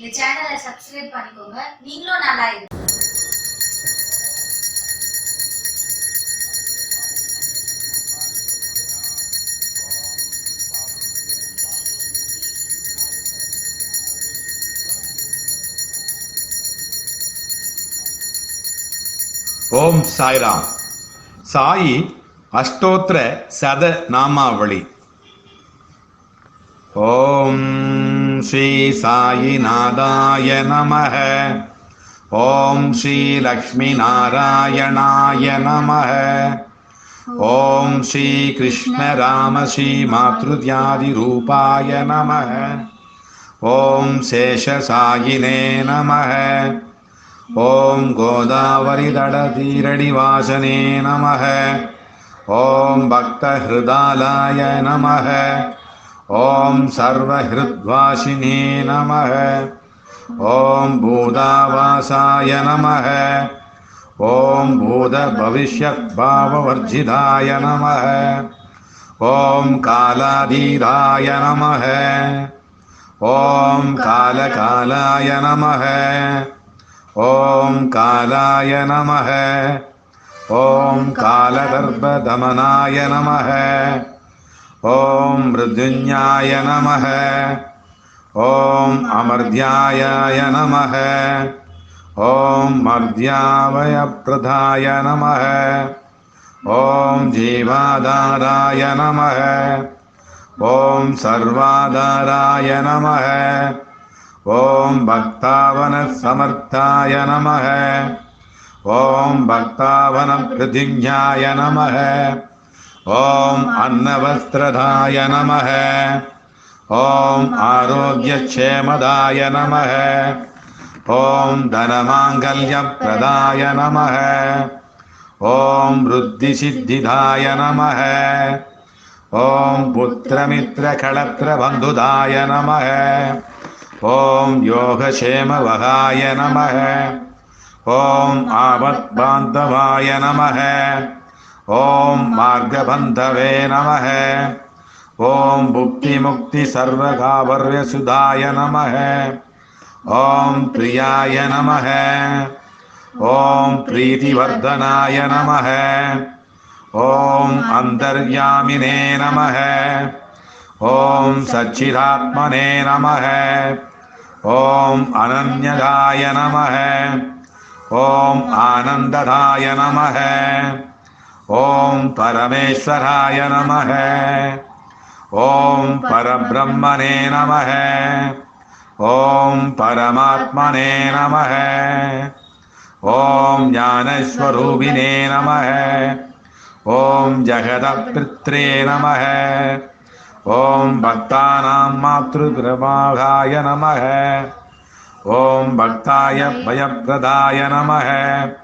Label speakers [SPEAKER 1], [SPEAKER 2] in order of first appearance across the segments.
[SPEAKER 1] இந்த சேனலை சப்ஸ்கிரைப் பண்ணிக்கோங்க. நீங்களும் நல்லா இருங்க
[SPEAKER 2] ஓம் சாய்ராம். சாயி அஷ்டோத்திர சத நாமாவளி. ஓம் श्री सायिनादाय नमः। ॐ श्रीलक्ष्मीनारायणाय नमः। ॐ श्रीकृष्णरामश्रीमातृत्यादिरूपाय नमः। ॐ शेषसायिने नमः। ॐ गोदावरीदडतीरडिवासने नमः। ॐ भक्तहृदालाय नमः। ॐ सर्वहृद्वासिने नमः। ॐ भूतावासाय नमः। ॐ भूतभविष्यद्भाववर्जिताय नमः। ॐ कालाधीराय नमः। ॐ कालकालाय नमः। ॐ कालाय नमः। ॐ कालगर्भदमनाय नमः। ॐ मृत्युञ्जाय नमः। ॐ अमर्ध्याय नमः। ॐ मर्ध्यावयप्रदाय नमः। ॐ जीवाधाराय नमः। ॐ सर्वाधाराय नमः। ॐ भक्तावनसमर्थाय नमः। ॐ भक्तावनप्रतिज्ञाय नमः। ॐ अन्नवस्त्रधाय नमः। ॐ आरोग्यक्षेमदाय नमः। ॐ धनमाङ्गल्यप्रदाय नमः। ॐ वृद्धिसिद्धिदाय नमः। ॐ पुत्रमित्रकळत्रबन्धुदाय नमः। ॐ योगक्षेमवहाय नमः। ॐ आपद्बान्धवाय नमः। ॐ मार्गबन्धवे नमः। ॐ भुक्तिमुक्तिसर्वकावर्यसुधाय नमः। ॐ प्रियाय नमः। ॐ प्रीतिवर्धनाय नमः। ॐ अन्तर्यामिने नमः। ॐ सच्चिदात्मने नमः। ॐ अनन्यदाय नमः। ॐ आनन्ददाय नमः। ॐ परमेश्वराय नमः। ॐ परब्रह्मणे नमः। ॐ परमात्मने नमः। ॐ ज्ञानस्वरूपिणे नमः। ॐ जगदपित्रे नमः। ॐ भक्तानां मातृकृपाय नमः। ॐ भक्ताय भयप्रदाय नमः।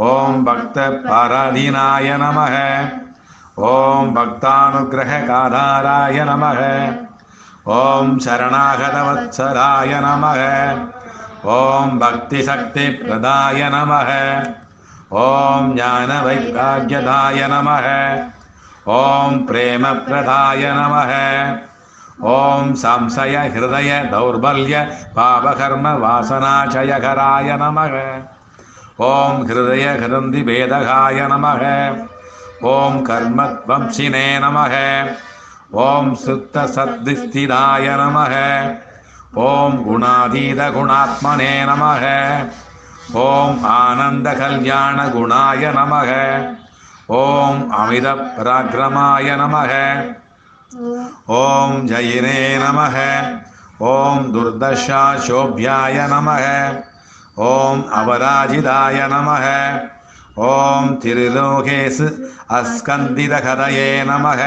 [SPEAKER 2] ॐ भक्तपराधीनाय नमः। ॐ भक्तानुग्रहकाधाराय नमः। ॐ शरणागतवत्सराय नमः। ॐ भक्तिशक्तिप्रदाय नमः। ॐ ज्ञानवैराग्यदाय नमः। ॐ प्रेमप्रदाय नमः। ॐ संशय हृदय दौर्बल्य पापकर्म वासनाशयकराय नमः। ॐ हृदय हृन्दिभेदकाय नमः। ॐ कर्मध्वंसिने नमः। ॐ सुप्तसद्धिस्थिराय नमः। ॐ गुणाधीतगुणात्मने नमः। ॐ आनन्दकल्याणगुणाय नमः। ॐ अमितपराक्रमाय नमः। ॐ जयिने नमः। ॐ दुर्दशाशोभ्याय नमः। ॐ अवराजिताय नमः ॐ त्रिलोकेश अस्कन्दितकदये नमः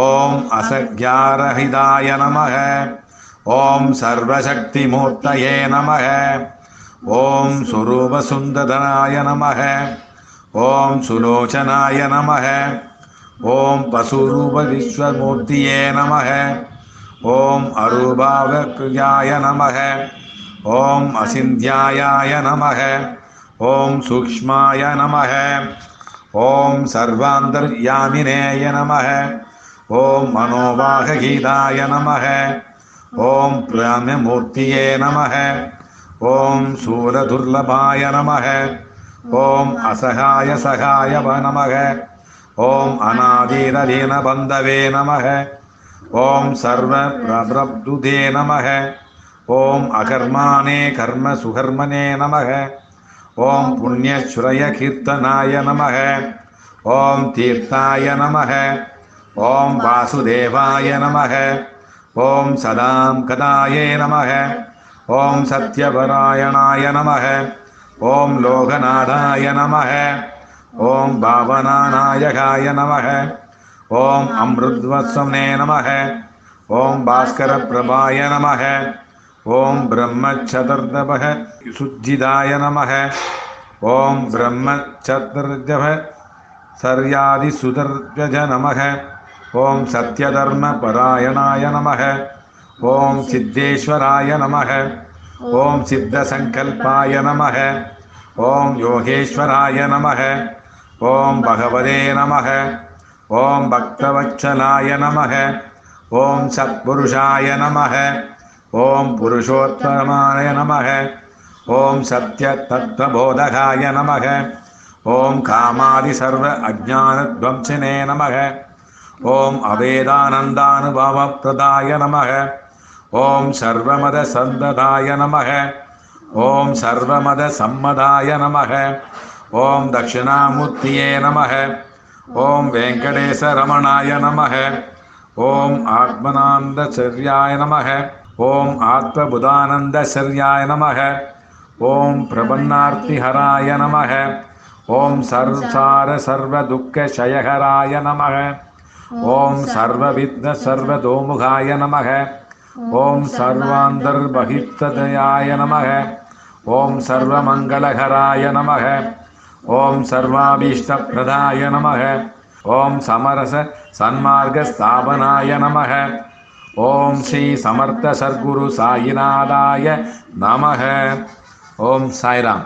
[SPEAKER 2] ॐ असज्ञारहिताय नमः ॐ सर्वशक्तिमूर्तये नमः ॐ स्वरूपसुन्दराय नमः ॐ सुलोचनाय नमः ॐ पशुरूपविश्वमूर्तये नमः ॐ अरूपावक्रियाय नमः ओम असिन्ध्यायाय नम। ओं सूक्ष्माय नम। ओं सर्वान्तर्यामिनेय नम। ओं मनोवाहगीताय नम। ओं प्राम्यमूर्तये नम। ओं सूरदुर्लभाय नम। ओं असहाय सहाय नमः। ओं अनादीरलीनबन्धवे नम। ओं सर्वप्रभृदुदे नमः। ஓம் அகர்மானே கர்ம சுகர்மனே நமக ஓம் புண்ணியச்சுரய கீர்த்தனாய நமக ஓம் தீர்த்தாய நமக ஓம் வாசுதேவாய நமக ஓம் சதாம் கதாயே நமக ஓம் சத்யபராயணாய நமக ஓம் லோகநாதாய நமக ஓம் பாவனாநாயகாய நமக ஓம் அமிர்த்வஸ்வனே நமக ஓம் பாஸ்கரப்பிரபாய நமக ॐ ब्रह्मक्षतर्दभः नम। नमः ॐ ब्रह्मक्षतर्जभ नम। नमः सत्यधर्म परायणाय नम। ॐ सिद्धेश्वराय नम। ओं सिद्धसंकल्पाय नम। ओं योगेश्वराय नम। ओं भगवते नम। ओं भक्तवत्सलाय नम। ॐ सत्पुरुषाय नम। ओम पुरुषोत्तमाय नमः। ॐ सत्यतत्त्वबोधकाय नमः। ॐ कामादिसर्व अज्ञानध्वंसिने नमः। ओम अवेदानंदानुभव प्रदाय नमः। ओम सर्वमद संदधाय नमः। ओम सर्वमद सम्मदाय नमः। ओम दक्षिणामूर्तये नमः। ओम वेंकटेश रमणाय नमः। ॐ आत्मनान्दचर्याय नमः। ஓம் ஆத்மனாந்தச்சர்யாய நமக. ஓம் ஆத்மபுதானந்தச்சர்யாய நமக. ஓம் பிரபன்னார்த்திஹராய நமக ஓம் சர்சார சர்வதுக்கஷயகராய நமக. ஓம் சர்வவித்ன சர்வதோமுகாய நமக. ஓம் சர்வாந்தர்பகித்ததயாய நமக. ஓம் சர்வமங்களகராய நமக. ஓம் சர்வாபீஷ்டப்பிரதாய நமக. ஓம் சமரச சன்மார்கஸ்தாபனாய நமக. ஓம் ஸ்ரீ சமர்த்த சர்க்குரு சாயிநாதாய நமக. ஓம் சாய்ராம்.